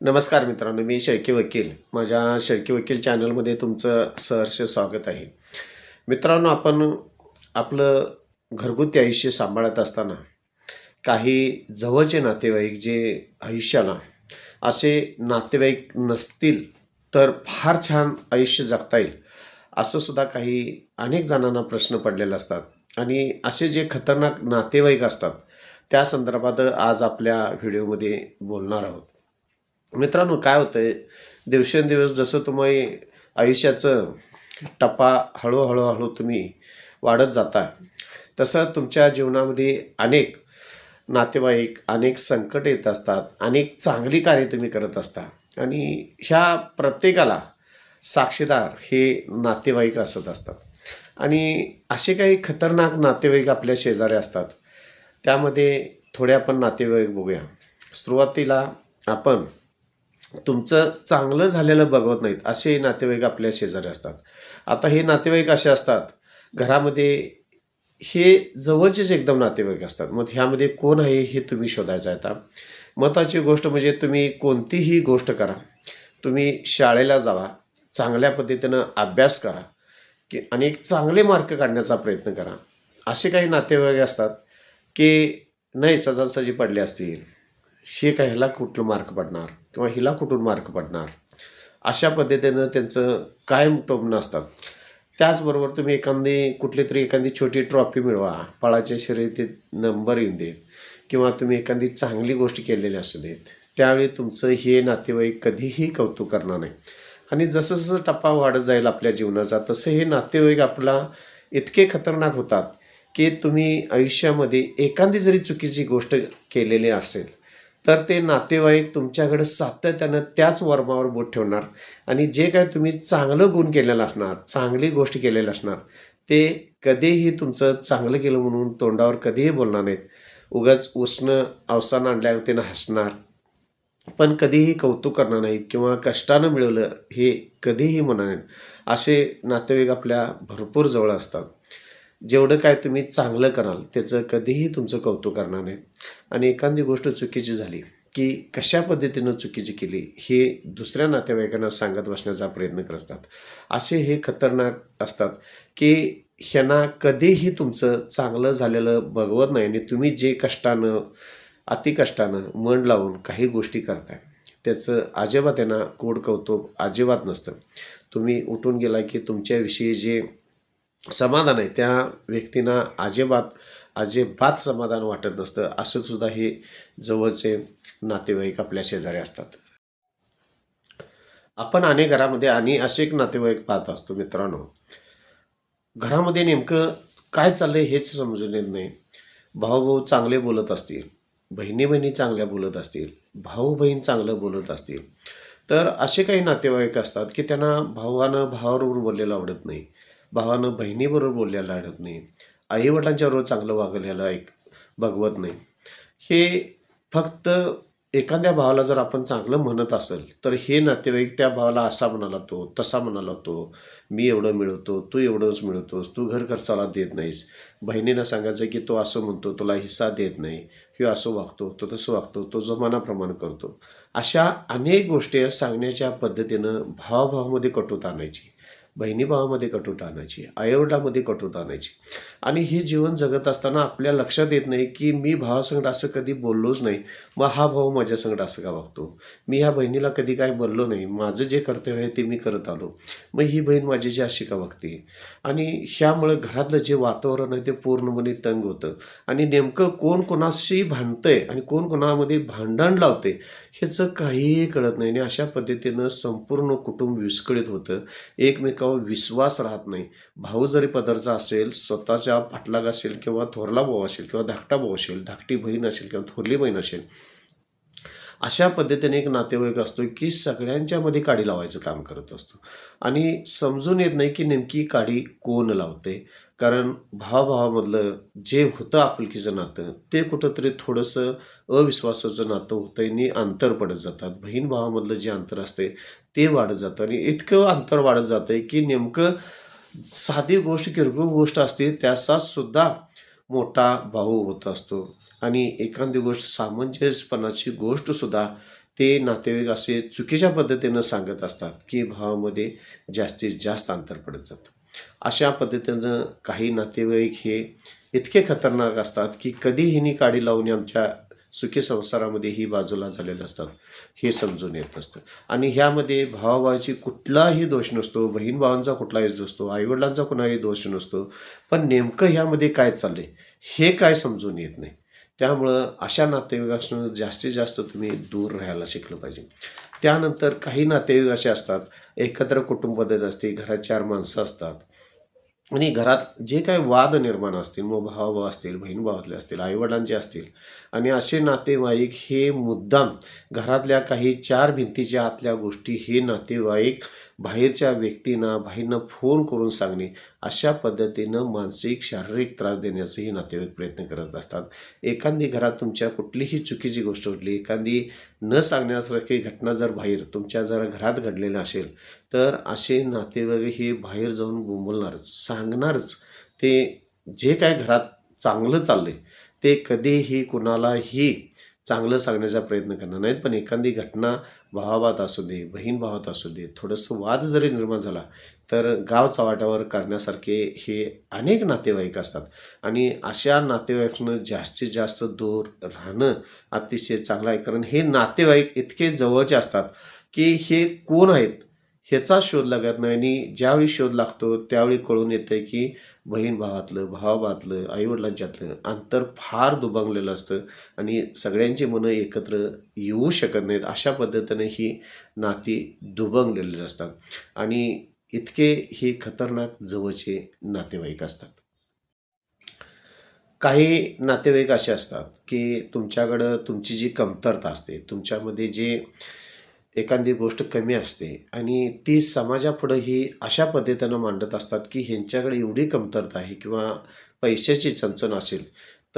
नमस्कार मित्रांनो मी शेळके वकील. माझ्या शेळके वकील चॅनलमध्ये तुमचं सहर्ष स्वागत आहे. मित्रांनो आपण आपलं घरगुती आयुष्य सांभाळत असताना काही जवळचे नातेवाईक जे आयुष्याला असे नातेवाईक नसतील तर फार छान आयुष्य जगता येईल असं सुद्धा काही अनेक जणांना प्रश्न पडलेले असतात. आणि असे जे खतरनाक नातेवाईक असतात त्या संदर्भात आज आपल्या व्हिडिओमध्ये बोलणार आहोत. मित्रांनो काय होतंय? दिवसेंदिवस जसं तुम्ही आयुष्याचं टप्पा हळूहळू हळू तुम्ही वाढत जाता तसं तुमच्या जीवनामध्ये अनेक नातेवाईक अनेक संकट येत असतात अनेक चांगली कार्य तुम्ही करत असता. आणि ह्या प्रत्येकाला साक्षीदार हे नातेवाईक असत असतात. आणि असे काही खतरनाक नातेवाईक आपल्या शेजारी असतात. त्यामध्ये थोडे आपण नातेवाईक बघूया. सुरुवातीला आपण तुमचं चांगलं झालेलं बघवत नाहीत असे नातेवाईक आपल्या शेजारी असतात. आता हे नातेवाईक असे असतात घरामध्ये हे जवळचेच एकदम नातेवाईक असतात. मग ह्यामध्ये कोण आहे हे तुम्ही शोधायचं आहे आता. महत्त्वाची गोष्ट म्हणजे तुम्ही कोणतीही गोष्ट करा. तुम्ही शाळेला जावा चांगल्या पद्धतीनं अभ्यास करा की आणि एक चांगले मार्क काढण्याचा प्रयत्न करा. असे काही नातेवाईक असतात की नाही सजासजी पडले असतील. हे काहीला कुठलं मार्क पडणार? किंवा हिला कुठून मार्क पडणार? अशा पद्धतीनं त्यांचं कायम टोमणं असतात त्याचबरोबर तुम्ही एखादी कुठली तरी एखादी छोटी ट्रॉफी मिळवा फळाच्या शर्यतीत नंबर येऊन देत किंवा तुम्ही एखादी चांगली गोष्ट केलेली असू देत त्यावेळी तुमचं हे नातेवाईक कधीही कौतुक करणार नाही. आणि जसं जसं टप्पा वाढत जाईल आपल्या जीवनाचा तसं हे नातेवाईक आपला इतके खतरनाक होतात की तुम्ही आयुष्यामध्ये एखादी जरी चुकीची गोष्ट केलेली असेल तर ते नातेवाईक तुमच्याकडे सातत्यानं त्याच वर्मावर बोट ठेवणार. आणि जे काय तुम्ही चांगलं गुण केलेलं असणार चांगली गोष्ट केलेलं असणार ते कधीही तुमचं चांगलं केलं म्हणून तोंडावर कधीही बोलणार नाहीत. उगाच उष्ण अवसान आणल्यावर त्यानं हसणार. पण कधीही कौतुक करणार नाहीत किंवा कष्टानं मिळवलं हे कधीही म्हणणार नाहीत. असे नातेवाईक आपल्या भरपूर जवळ असतात. जेवढं काय तुम्ही चांगलं कराल त्याचं कधीही तुमचं कौतुक करणार नाही. आणि एखादी गोष्ट चुकीची झाली की कशा पद्धतीनं चुकीची केली हे दुसऱ्या नातेवाईकांना सांगत बसण्याचा प्रयत्न करत असतात असे हे खतरनाक असतात की ह्यांना कधीही तुमचं चांगलं झालेलं बघवत नाही आणि तुम्ही जे कष्टानं अतिकष्टानं मन लावून काही गोष्टी करताय त्याचं अजिबात त्यांना कोड कौतुक अजिबात नसतं. तुम्ही उठून गेला की तुमच्याविषयी जे समाधान आहे. त्या व्यक्तींना अजिबात अजिबात समाधान वाटत नसतं. असं सुद्धा हे जवळचे नातेवाईक आपल्या शेजारी असतात. आपण अनेक घरामध्ये आणि असे एक नातेवाईक पाहत असतो मित्रांनो. घरामध्ये नेमकं काय चाललंय हेच समजून येत नाही. भाऊ भाऊ चांगले बोलत असतील बहिणी बहिणी चांगल्या बोलत असतील भाऊ बहीण चांगलं बोलत असतील तर असे काही नातेवाईक असतात की त्यांना भावानं भावाबरोबर बोललेलं आवडत नाही. भावानं बहिणीबरोबर बोललेलं आवडत नाही आईवडिलांच्याबरोबर चांगलं वागलेलं ऐक बघवत नाही. हे फक्त एखाद्या भावाला जर आपण चांगलं म्हणत असेल तर हे नातेवाईक त्या भावाला असा म्हणाला तो तसा म्हणाला तो मी एवढं मिळवतो तू एवढंच मिळवतोस तू घर खर्चाला देत नाहीस. बहिणीनं सांगायचं की तो असं म्हणतो तुला हिस्सा देत नाही. किंवा असं वागतो तो तसं वागतो तो जमानाप्रमाणे करतो. अशा अनेक गोष्टी सांगण्याच्या पद्धतीनं भावाभावामध्ये कटुता आणायची. बहिणी भावामध्ये कटुता आणायची आयवडामध्ये कटुता आणायची. आणि हे जीवन जगत असताना आपल्या लक्षात येत नाही की मी भावासंगड असं कधी बोललोच नाही. मग हा भाऊ माझ्यासंगड असं का वागतो? मी ह्या बहिणीला कधी काय बोललो नाही. माझं जे कर्तव्य आहे ते मी करत आलो. मग ही बहीण माझी अशी का वागते? आणि ह्यामुळं घरातलं जे वातावरण आहे ते पूर्णपणे तंग होतं. आणि नेमकं कोण कोणाशी भांडतंय आणि कोण कोणामध्ये भांडण लावते ह्याचं काहीही कळत नाही. आणि अशा पद्धतीनं संपूर्ण कुटुंब विस्कळीत होतं. एकमेकावर विश्वास राहत नाही. भाऊ जरी पदरचा असेल स्वतःच्या पाठलाग असेल किंवा थोरला भाऊ असेल किंवा धाकटा भाऊ असेल धाकटी बहीण असेल किंवा थोरली बहीण असेल अशा पद्धतीने एक नातेवाईक असतो की सगळ्यांच्यामध्ये काडी लावायचं काम करत असतो. आणि समजून येत नाही की नेमकी काडी कोण लावते? कारण भावाभावामधलं जे होतं आपुलकीचं नातं ते कुठंतरी थोडंसं अविश्वासाचं नातं होतं आणि अंतर पडत जातात. बहीण भावामधलं जे अंतर असते ते वाढत जातं. आणि इतकं अंतर वाढत जातं आहे की नेमकं साधी गोष्ट किरकोळ गोष्ट असते त्याचा सुद्धा मोठा भाऊ होत असतो. आणि एखादी गोष्ट सामंजस्यपणाची गोष्ट सुद्धा ते नातेवाईक असे चुकीच्या पद्धतीनं सांगत असतात की भावामध्ये जास्तीत जास्त अंतर पडत जातं. अशा पद्धतीनं काही नातेवाईक हे इतके खतरनाक असतात की कधी हिनी काडी लावून आमच्या सुखी संसारामध्ये ही बाजूला झालेले असतात. हे समजून येत नसतं. आणि ह्यामध्ये भावाभावाची कुठलाही दोष नसतो बहीण भावांचा कुठलाही दोष नसतो आईवडिलांचा कुणाही दोष नसतो. पण नेमकं ह्यामध्ये काय चाललंय हे काय समजून येत नाही. त्यामुळं अशा नातेवाईकापासून जास्तीत जास्त तुम्ही दूर राहायला शिकलं पाहिजे. त्यानंतर काही नातेवाईक असे असतात एकत्र कुटुंब पद्धत असते घरात चार माणसं असतात आणि घरात जे काही वाद निर्माण असतील मग भाव असतील बहीण भावातले असतील आईवडिलांचे असतील आणि असे नातेवाईक हे मुद्दाम घरातल्या काही चार भिंतीच्या आतल्या गोष्टी हे नातेवाईक बाहेरच्या व्यक्तींना बाहेरनं फोन करून सांगणे अशा पद्धतीनं मानसिक शारीरिक त्रास देण्याचाही नातेवाईक प्रयत्न करत असतात. एखादी घरात तुमच्या कुठलीही चुकीची गोष्ट घडली एखादी न सांगण्यासारखी घटना जर बाहेर तुमच्या जर घरात घडलेलं असेल तर असे नातेवाईक हे बाहेर जाऊन गुंबलणारच सांगणारच. ते जे काय घरात चांगलं चाललंय ते कधीही कुणालाही चांगलं सांगण्याचा प्रयत्न करणार नाहीत पण एखादी घटना भावाभावात असू दे बहीण भावात असू दे थोडंसं वाद जरी निर्माण झाला तर गाव चव्हाट्यावर करण्यासारखे हे अनेक नातेवाईक असतात. आणि अशा नातेवाईकनं जास्तीत जास्त दूर राहणं अतिशय चांगलं आहे कारण हे नातेवाईक इतके जवळचे असतात की हे कोण आहेत? ह्याचा शोध लागत नाही आणि ज्यावेळी शोध लागतो त्यावेळी कळून येतं की बहीण भावातलं भावाभातलं आईवडिलांच्यातलं अंतर फार दुबंगलेलं असतं आणि सगळ्यांची मनं एकत्र येऊ शकत नाहीत. अशा पद्धतीने ही नाती दुबंगलेली असतात आणि इतके हे खतरनाक जवळचे नातेवाईक असतात. काही नातेवाईक असे असतात की तुमच्याकडं तुमची जी कमतरता असते तुमच्यामध्ये जे एखादी गोष्ट कमी असते आणि ती समाजापुढं ही अशा पद्धतीनं मांडत असतात की ह्यांच्याकडे एवढी कमतरता आहे किंवा पैशाची चणचण असेल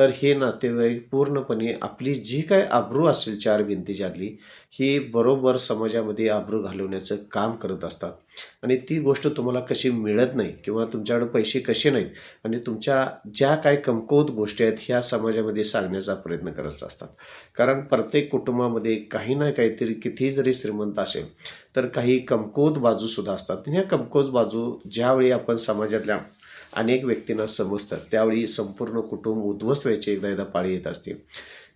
तर हे नातेवाईक पूर्णपणे आपली जी काय आब्रू असेल चार भिंतीच्यातली ही बरोबर समाजामध्ये आब्रू घालवण्याचं काम करत असतात. आणि ती गोष्ट तुम्हाला कशी मिळत नाही किंवा तुमच्याकडे पैसे कसे नाहीत आणि तुमच्या ज्या काय कमकुवत गोष्टी आहेत ह्या समाजामध्ये सांगण्याचा प्रयत्न करत असतात. कारण प्रत्येक कुटुंबामध्ये काही ना काहीतरी कितीही जरी श्रीमंत असेल तर काही कमकुवत बाजूसुद्धा असतात. ह्या कमकुवत बाजू ज्यावेळी आपण समाजातल्या अनेक व्यक्तींना समजतात. त्यावेळी संपूर्ण कुटुंब उद्ध्वस्त व्हायचे. एकदा एकदा पाळी येत असते.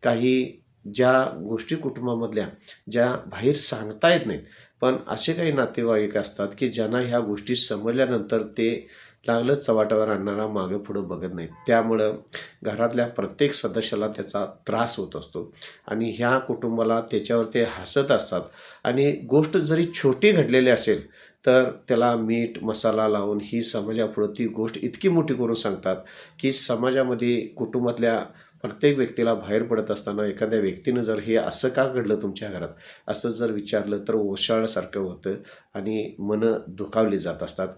काही ज्या गोष्टी कुटुंबामधल्या ज्या बाहेर सांगता येत नाहीत पण असे काही नातेवाईक असतात की ज्यांना ह्या गोष्टी समजल्यानंतर ते लागलंच चवाटावर आणणारा मागे पुढं बघत नाहीत. त्यामुळं घरातल्या प्रत्येक सदस्याला त्याचा त्रास होत असतो आणि ह्या कुटुंबाला त्याच्यावर ते हसत असतात. आणि गोष्ट जरी छोटी घडलेली असेल तर त्याला मीठ मसाला लावून ही समाजापुढं ती गोष्ट इतकी मोठी करून सांगतात की समाजामध्ये कुटुंबातल्या प्रत्येक व्यक्तीला बाहेर पडत असताना एखाद्या व्यक्तीनं जर हे असं का घडलं तुमच्या घरात? असं जर विचारलं तर ओशाळल्यासारखं होतं आणि मनं दुखावली जात असतात.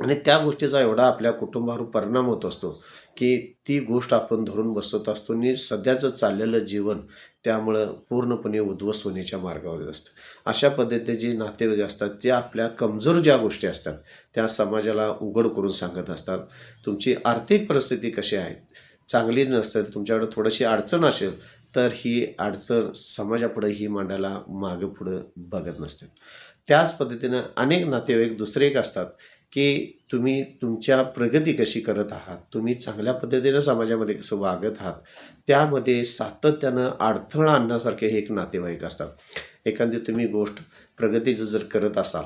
आणि त्या गोष्टीचा एवढा आपल्या कुटुंबावर परिणाम होत असतो की ती गोष्ट आपण धरून बसत असतो. आणि सध्याचं चाललेलं जीवन त्यामुळं पूर्णपणे उद्ध्वस्त होण्याच्या मार्गावर असतं. अशा पद्धतीने जे नातेवाईक असतात ते आपल्या कमजोर ज्या गोष्टी असतात त्या समाजाला उघड करून सांगत असतात. तुमची आर्थिक परिस्थिती कशी आहे? चांगली नसेल तुमच्याकडे थोडीशी अडचण असेल तर ही अडचण समाजापुढे ही मांडायला मागं पुढं बघत नसते त्याच पद्धतीनं अनेक नातेवाईक दुसरे एक असतात की तुम्ही तुमच्या प्रगती कशी करत आहात? तुम्ही चांगल्या पद्धतीनं समाजामध्ये कसं वागत आहात? त्यामध्ये सातत्यानं अडथळा आणण्यासारखे हे एक नातेवाईक असतात. एखादी तुम्ही गोष्ट प्रगतीचं जर करत असाल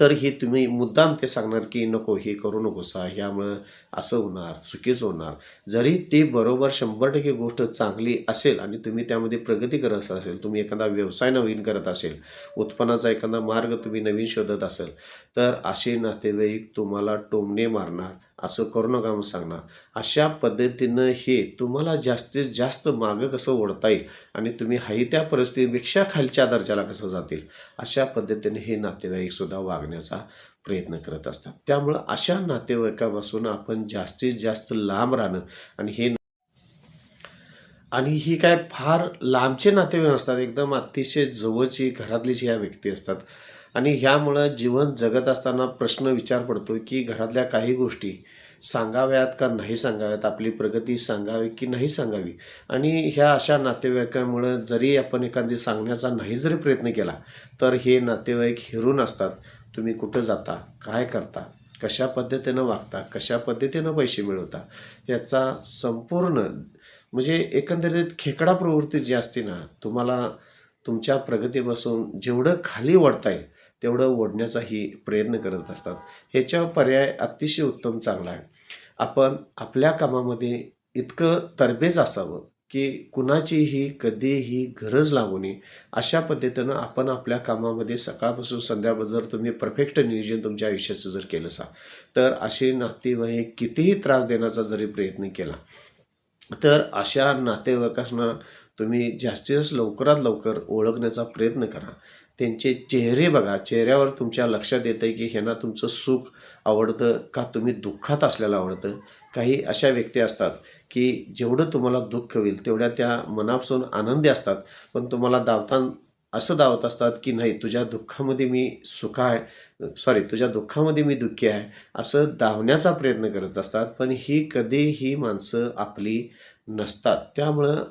तर हे तुम्ही मुद्दाम ते सांगणार की नको हे करू नकोसा ह्यामुळं असं होणार चुकीचं होणार. जरी ती बरोबर शंभर टक्के गोष्ट चांगली असेल आणि तुम्ही त्यामध्ये प्रगती करत असेल तुम्ही एखादा व्यवसाय नवीन करत असेल उत्पन्नाचा एखादा मार्ग तुम्ही नवीन शोधत असेल तर असे नातेवाईक तुम्हाला टोमणे मारणार. असं करू नका म्हणून सांगणार. अशा पद्धतीनं हे तुम्हाला जास्तीत जास्त मागं कसं ओढता येईल आणि तुम्ही हाही त्या परिस्थितीपेक्षा खालच्या दर्जाला कसं जातील अशा पद्धतीने हे नातेवाईकसुद्धा वागण्याचा प्रयत्न करत असतात. त्यामुळं अशा नातेवाईकापासून आपण जास्तीत जास्त लांब राहणं आणि हे आणि ही काय फार लांबचे नातेवाईक असतात एकदम अतिशय जवळची घरातली जी ह्या व्यक्ती असतात. आणि ह्यामुळं जीवन जगत असताना प्रश्न विचार पडतो की घरातल्या काही गोष्टी सांगाव्यात का नाही सांगाव्यात? आपली प्रगती सांगावी की नाही सांगावी? आणि ह्या अशा नातेवाईकामुळं जरी आपण एखादी सांगण्याचा नाही जरी प्रयत्न केला तर हे नातेवाईक हिरून असतात. तुम्ही कुठं जाता? काय करता? कशा पद्धतीनं वागता? कशा पद्धतीनं पैसे मिळवता? याचा संपूर्ण म्हणजे एकंदरीत खेकडा प्रवृत्ती जी असते ना तुम्हाला तुमच्या प्रगतीपासून जेवढं खाली वाढता येईल तेवढं ओढण्याचाही प्रयत्न करत असतात. ह्याच्या पर्याय अतिशय उत्तम चांगला आहे. आपण आपल्या कामामध्ये इतकं तरबेज असावं की कुणाचीही कधीही गरज लागू नये अशा पद्धतीनं आपण आपल्या कामामध्ये सकाळपासून संध्याकाळ जर तुम्ही परफेक्ट नियोजन तुमच्या आयुष्याचं जर केलं असा तर असे नातेवाईक कितीही त्रास देण्याचा जरी प्रयत्न केला तर अशा नातेवाईकांना तुम्ही जास्तीत जास्त लवकरात लवकर ओळखण्याचा प्रयत्न करा. त्यांचे चेहरे बघा चेहऱ्यावर तुमच्या लक्षात येतं आहे की ह्यांना तुमचं सुख आवडतं का तुम्ही दुःखात असलेलं आवडतं? काही अशा व्यक्ती असतात की जेवढं तुम्हाला दुःख होईल तेवढ्या त्या मनापासून आनंदी असतात. पण तुम्हाला दावताना असं दावत असतात की नाही तुझ्या दुःखामध्ये मी सुख आहे सॉरी तुझ्या दुःखामध्ये मी दुःखी आहे असं दावण्याचा प्रयत्न करत असतात. पण ही कधीही माणसं आपली नसतात. त्यामुळं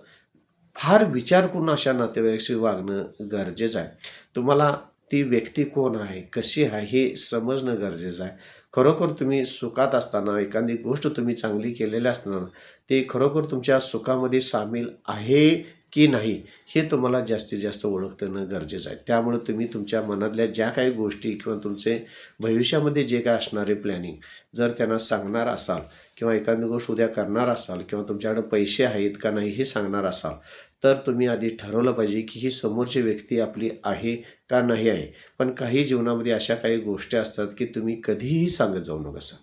फार विचार करून अशा नातेवाईकाशी वागणं गरजेचं आहे. तुम्हाला ती व्यक्ती कोण आहे? कशी आहे? हे समजणं गरजेचं आहे. खरोखर तुम्ही सुखात असताना एखादी गोष्ट तुम्ही चांगली केलेली असताना ते खरोखर तुमच्या सुखामध्ये सामील आहे की नाही हे तुम्हाला जास्तीत जास्त ओळखणं गरजेचं आहे. त्यामुळे तुम्ही तुमच्या मनातल्या ज्या काही गोष्टी किंवा तुमचे भविष्यामध्ये जे काय असणारे प्लॅनिंग जर त्यांना सांगणार असाल किंवा एखादी गोष्ट उद्या करणार असाल किंवा तुमच्याकडे पैसे आहेत का नाही हे सांगणार असाल तर तुम्ही आधी ठरवलं पाहिजे की ही समोरची व्यक्ती आपली आहे का नाही आहे. पण काही जीवनामध्ये अशा काही गोष्टी असतात की तुम्ही कधीही सांगत जाऊ नका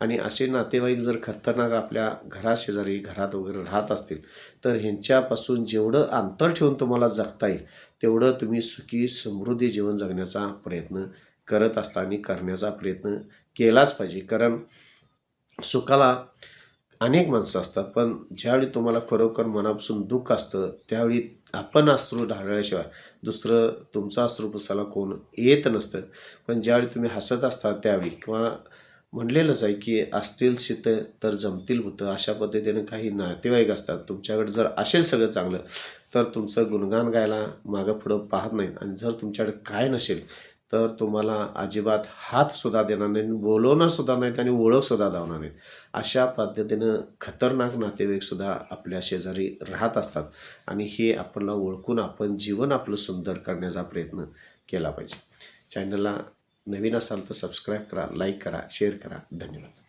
आणि असे नातेवाईक जर खतरनाक आपल्या घराशेजारी घरात वगैरे राहत असतील तर ह्यांच्यापासून जेवढं अंतर ठेवून तुम्हाला जगता येईल तेवढं तुम्ही सुखी समृद्धी जीवन जगण्याचा प्रयत्न करत असता आणि करण्याचा प्रयत्न केलाच पाहिजे. कारण सुखाला अनेक माणसं असतात पण ज्यावेळी तुम्हाला खरोखर मनापासून दुःख असतं त्यावेळी आपण अश्रू ढाळल्याशिवाय दुसरं तुमचं अश्रू पुसायला कोण येत नसतं. पण ज्यावेळी तुम्ही हसत असता त्यावेळी किंवा म्हणलेलंच आहे की असतील शीत तर जमतील होतं अशा पद्धतीने काही नातेवाईक असतात. तुमच्याकडे जर असेल सगळं चांगलं तर तुमचं गुणगान गायला मागं पुढं पाहत नाहीत. आणि जर तुमच्याकडे काय नसेल तर तुम्हाला अजिबात हातसुद्धा देणार नाही बोलवणार सुद्धा नाहीत आणि ओळखसुद्धा धावणार नाहीत. अशा पद्धतीनं खतरनाक नातेवाईकसुद्धा आपल्या शेजारी राहत असतात आणि हे आपल्याला ओळखून आपण जीवन आपलं सुंदर करण्याचा प्रयत्न केला पाहिजे. चॅनलला नवीन असाल तर सबस्क्राईब करा लाईक करा शेअर करा. धन्यवाद.